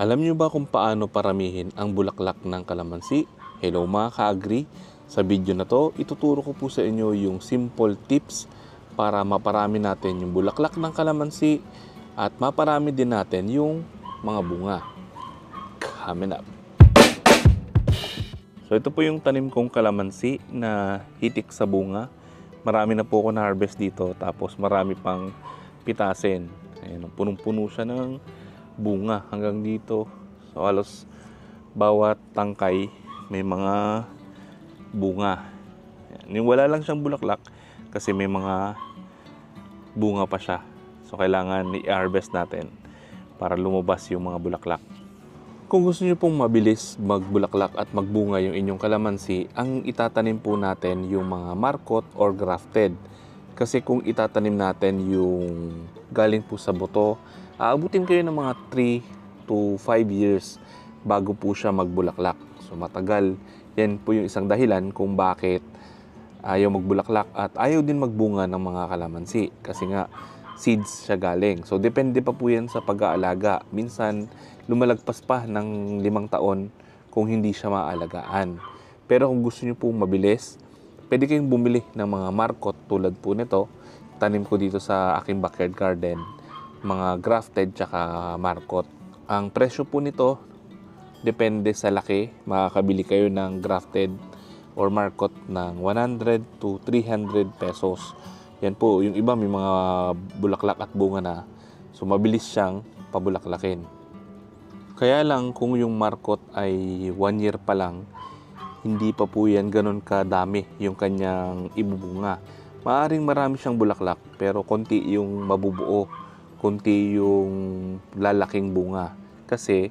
Alam niyo ba kung paano paramihin ang bulaklak ng kalamansi? Hello mga ka-agri! Sa video na to, ituturo ko po sa inyo yung simple tips para maparami natin yung bulaklak ng kalamansi at maparami din natin yung mga bunga. Coming up! So ito po yung tanim kong kalamansi na hitik sa bunga. Marami na po ako na-harvest dito tapos marami pang pitasin. Ayan, punong-puno siya ng bunga hanggang dito. So halos bawat tangkay may mga bunga. Ayan. Yung wala lang siyang bulaklak kasi may mga bunga pa siya. So kailangan i-harvest natin para lumabas yung mga bulaklak. Kung gusto niyo pong mabilis magbulaklak at magbunga yung inyong kalamansi, ang itatanim po natin yung mga markot or grafted. Kasi kung itatanim natin yung galing po sa buto, aabutin kayo ng mga 3 to 5 years bago po siya magbulaklak. So matagal. Yan po yung isang dahilan kung bakit ayaw magbulaklak at ayaw din magbunga ng mga kalamansi. Kasi nga, seeds siya galing. So depende pa po yan sa pag-aalaga. Minsan, lumalagpas pa ng limang taon kung hindi siya maalagaan. Pero kung gusto niyo po mabilis, pwede kayong bumili ng mga markot tulad po nito. Tanim ko dito sa aking backyard garden, mga grafted tsaka markot. Ang presyo po nito, depende sa laki. Makakabili kayo ng grafted or markot ng 100 to 300 pesos. Yan po, yung iba may mga bulaklak at bunga na. So mabilis siyang pabulaklakin. Kaya lang kung yung markot ay one year pa lang, hindi pa po yan ganun kadami yung kanyang ibubunga. Maaring marami siyang bulaklak pero konti yung mabubuo, konti yung lalaking bunga. Kasi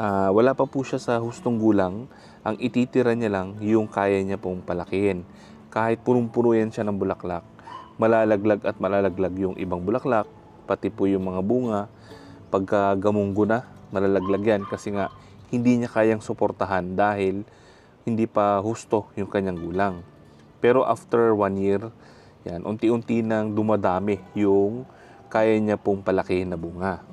ah, wala pa po siya sa hustong gulang, ang ititira niya lang yung kaya niya pong palakihin. Kahit punong-puno yan siya ng bulaklak, malalaglag at malalaglag yung ibang bulaklak, pati po yung mga bunga. Pagka gamunggo na, malalaglag yan kasi nga hindi niya kayang suportahan dahil hindi pa husto yung kanyang gulang. Pero after one year, yan, unti-unti nang dumadami yung kaya niya pong palakihin na bunga.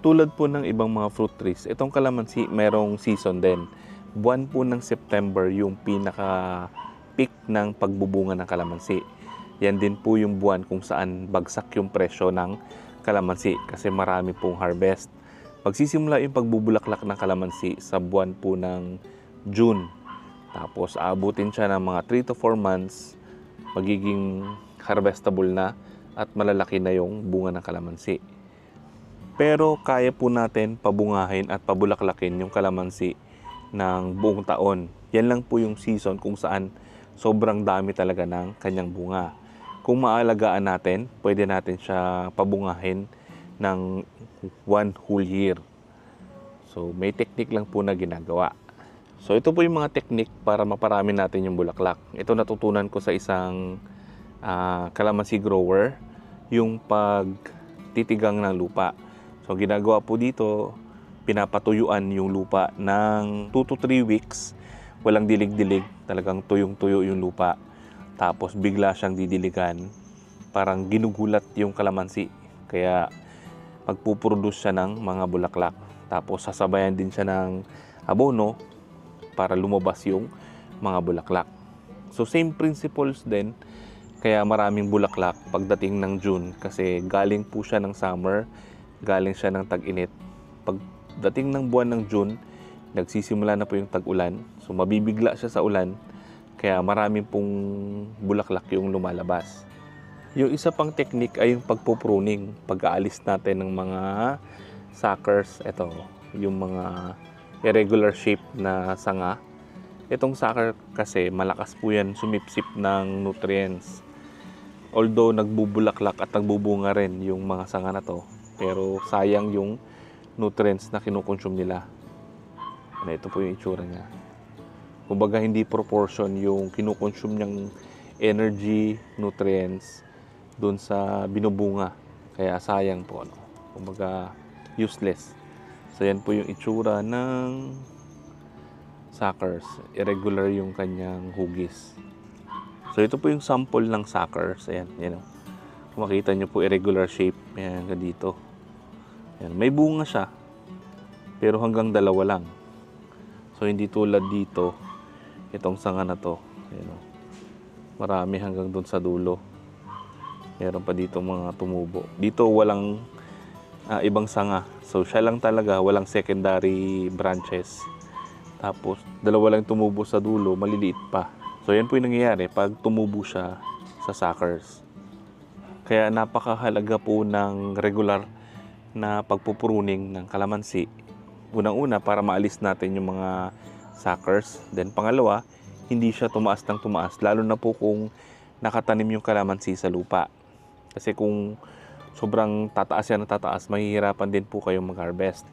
Tulad po ng ibang mga fruit trees, itong kalamansi merong season din. Buwan po ng September yung pinaka peak ng pagbubunga ng kalamansi. Yan din po yung buwan kung saan bagsak yung presyo ng kalamansi kasi marami pong harvest. Magsisimula yung pagbubulaklak ng kalamansi sa buwan po ng June. Tapos aabutin siya ng mga 3 to 4 months, magiging harvestable na at malalaki na yung bunga ng kalamansi. Pero kaya po natin pabungahin at pabulaklakin yung kalamansi ng buong taon. Yan lang po yung season kung saan sobrang dami talaga ng kanyang bunga. Kung maalagaan natin, pwede natin siya pabungahin ng one whole year. So may technique lang po na ginagawa. So ito po yung mga technique para maparami natin yung bulaklak. Ito natutunan ko sa isang ah, kalamansi grower, yung pagtitigang ng lupa. So ginagawa po dito, pinapatuyuan yung lupa ng 2 to 3 weeks. Walang dilig-dilig, talagang tuyong-tuyo yung lupa. Tapos bigla siyang didiligan. Parang ginugulat yung kalamansi. Kaya magpuproduce siya ng mga bulaklak. Tapos sasabayan din siya ng abono para lumabas yung mga bulaklak. So same principles din kaya maraming bulaklak pagdating ng June kasi galing po siya ng summer, galing siya ng tag-init. Pagdating ng buwan ng June, nagsisimula na po yung tag-ulan. So mabibigla siya sa ulan kaya maraming pong bulaklak yung lumalabas. Yung isa pang technique ay yung pagpupruning, pag-aalis natin ng mga suckers, ito, yung mga irregular shape na sanga. Itong sucker kasi malakas po yan sumipsip ng nutrients. Although nagbubulaklak at nagbubunga rin yung mga sanga na to, pero sayang yung nutrients na kinukonsume nila. Ano, ito po yung itsura niya. Kumbaga hindi proportion yung kinukonsume niyang energy, nutrients doon sa binubunga. Kaya sayang po. Ano? Kumbaga useless. So yan po yung itsura ng suckers. Irregular yung kanyang hugis. So ito po yung sample ng suckers. Ayan, yan. oh. Kung makita nyo po irregular shape. Ayan, dito. Ayan, may bunga siya. Pero hanggang dalawa lang. So hindi tulad dito, itong sanga na to. Ayan. Marami hanggang doon sa dulo. Meron pa dito mga tumubo. Dito walang ah, ibang sanga. So siya lang talaga, walang secondary branches. Tapos dalawa lang tumubo sa dulo, maliliit pa. So yan po yung nangyayari pag tumubo siya sa suckers. Kaya napakahalaga po ng regular na pagpupruning ng kalamansi. Unang-una para maalis natin yung mga suckers. Then pangalawa, hindi siya tumaas ng tumaas. Lalo na po kung nakatanim yung kalamansi sa lupa. Kasi kung sobrang tataas yan na tataas, mahihirapan din po kayong mag-harvest.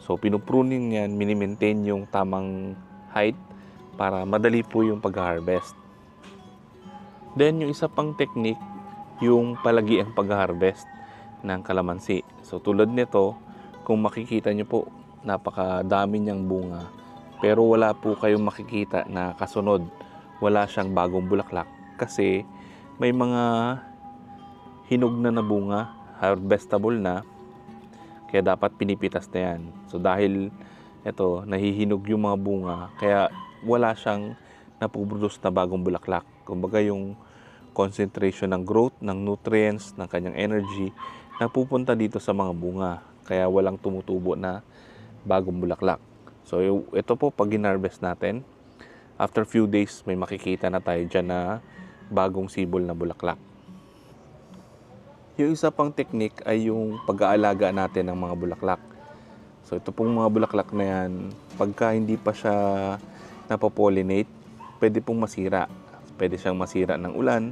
So pinupruning yan, minimaintain yung tamang height para madali po yung pag-harvest. Then yung isa pang technique, yung palagi ang pag-harvest ng kalamansi. So tulad nito, kung makikita nyo po, napakadami niyang bunga. Pero wala po kayong makikita na kasunod. Wala siyang bagong bulaklak. Kasi may mga hinog na na bunga, harvestable na. Kaya dapat pinipitas na yan. So dahil ito, nahihinog yung mga bunga, kaya wala siyang napuproduce na bagong bulaklak. Kumbaga yung concentration ng growth, ng nutrients, ng kanyang energy, napupunta dito sa mga bunga. Kaya walang tumutubo na bagong bulaklak. So ito po pag ginarvest natin, after few days may makikita na tayo dyan na bagong sibol na bulaklak. Yung isa pang technique ay yung pag-aalaga natin ng mga bulaklak. So ito pong mga bulaklak na yan, pagka hindi pa siya napopollinate, pwede pong masira. Pwede siyang masira ng ulan,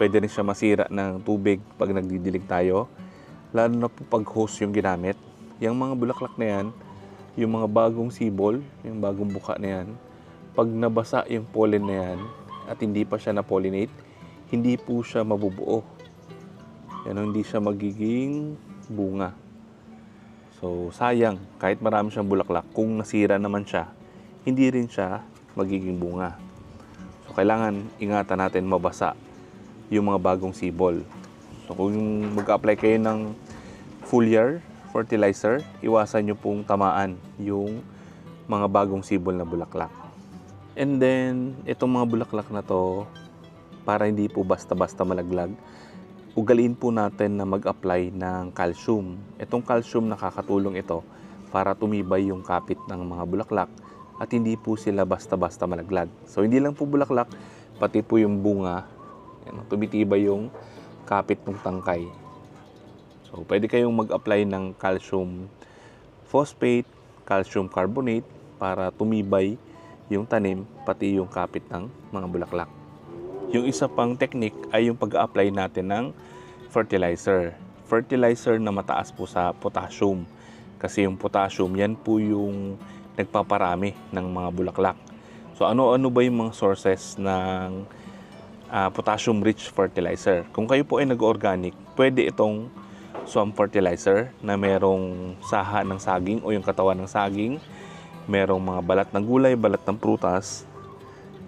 pwede rin siya masira ng tubig pag nagdidilig tayo. Lalo na po pag hose yung ginamit. Yung mga bulaklak na yan, yung mga bagong sibol, yung bagong buka na yan, pag nabasa yung pollen na yan at hindi pa siya na-pollinate, hindi po siya mabubuo. Yan, hindi siya magiging bunga. So, sayang, kahit marami siyang bulaklak, kung nasira naman siya, hindi rin siya magiging bunga. So, kailangan ingatan natin mabasa yung mga bagong sibol. So, kung mag-apply kayo ng foliar fertilizer, iwasan nyo pong tamaan yung mga bagong sibol na bulaklak. And then, itong mga bulaklak na to, para hindi po basta-basta malaglag, ugaliin po natin na mag-apply ng calcium. Itong calcium nakakatulong ito para tumibay yung kapit ng mga bulaklak at hindi po sila basta-basta malaglag. So hindi lang po bulaklak, pati po yung bunga, yan, tumitibay yung kapit ng tangkay. So pwede kayong mag-apply ng calcium phosphate, calcium carbonate para tumibay yung tanim pati yung kapit ng mga bulaklak. Yung isa pang technique ay yung pag-apply natin ng fertilizer. Fertilizer na mataas po sa potassium. Kasi yung potassium, yan po yung nagpaparami ng mga bulaklak. So ano-ano ba yung mga sources ng ah, potassium-rich fertilizer? Kung kayo po ay nag-organic, pwede itong swamp fertilizer na merong saha ng saging o yung katawan ng saging, merong mga balat ng gulay, balat ng prutas.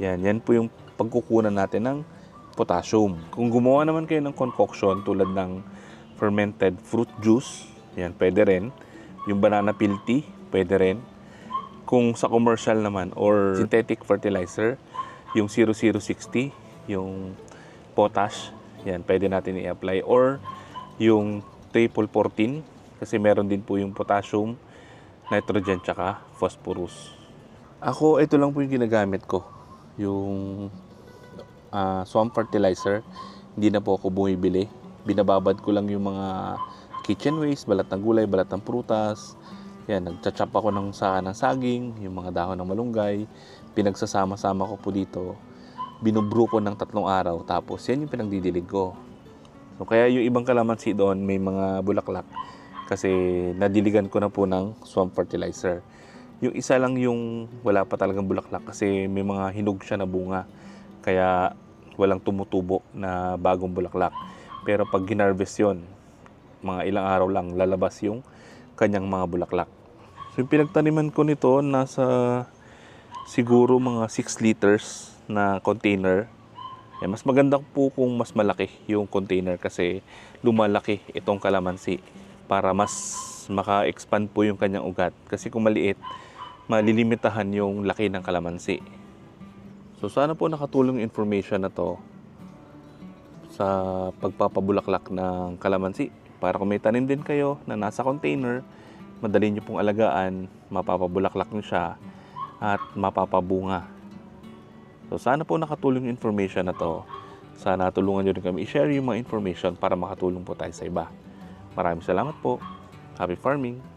Yan, yan po yung pagkukunan natin ng potassium. Kung gumawa naman kayo ng concoction tulad ng fermented fruit juice, yan pwede rin. Yung banana peel tea, pwede rin. Kung sa commercial naman or synthetic fertilizer, yung 0060, yung potash, yan pwede natin i-apply. Or yung triple 14, kasi meron din po yung potassium, nitrogen, tsaka phosphorus. Ako, ito lang po yung ginagamit ko. Yung ah, swamp fertilizer, hindi na po ako bumibili. Binababad ko lang yung mga kitchen waste, balat ng gulay, balat ng prutas. Yan, nagchachop ako ng saka ng saging, yung mga dahon ng malunggay. Pinagsasama-sama ko po dito. Binubro ko ng tatlong araw, tapos yan yung pinagdidilig ko. So, kaya yung ibang kalamansi doon, may mga bulaklak. Kasi nadiligan ko na po ng swamp fertilizer. Yung isa lang yung wala pa talagang bulaklak kasi may mga hinog siya na bunga. Kaya walang tumutubo na bagong bulaklak. Pero pag ginarvest yun, mga ilang araw lang lalabas yung kanyang mga bulaklak. So yung pinagtaniman ko nito nasa siguro mga 6 liters na container. Eh, mas maganda po kung mas malaki yung container kasi lumalaki itong kalamansi para mas maka-expand po yung kanyang ugat. Kasi kung maliit, malilimitahan yung laki ng kalamansi. So sana po nakatulong information na to sa pagpapabulaklak ng kalamansi. Para kung may tanim din kayo na nasa container, madali nyo pong alagaan, mapapabulaklak nyo siya at mapapabunga. So sana po nakatulong yung information na to. Sana tulungan nyo rin kami i-share yung mga information para makatulong po tayo sa iba. Maraming salamat po. Happy farming!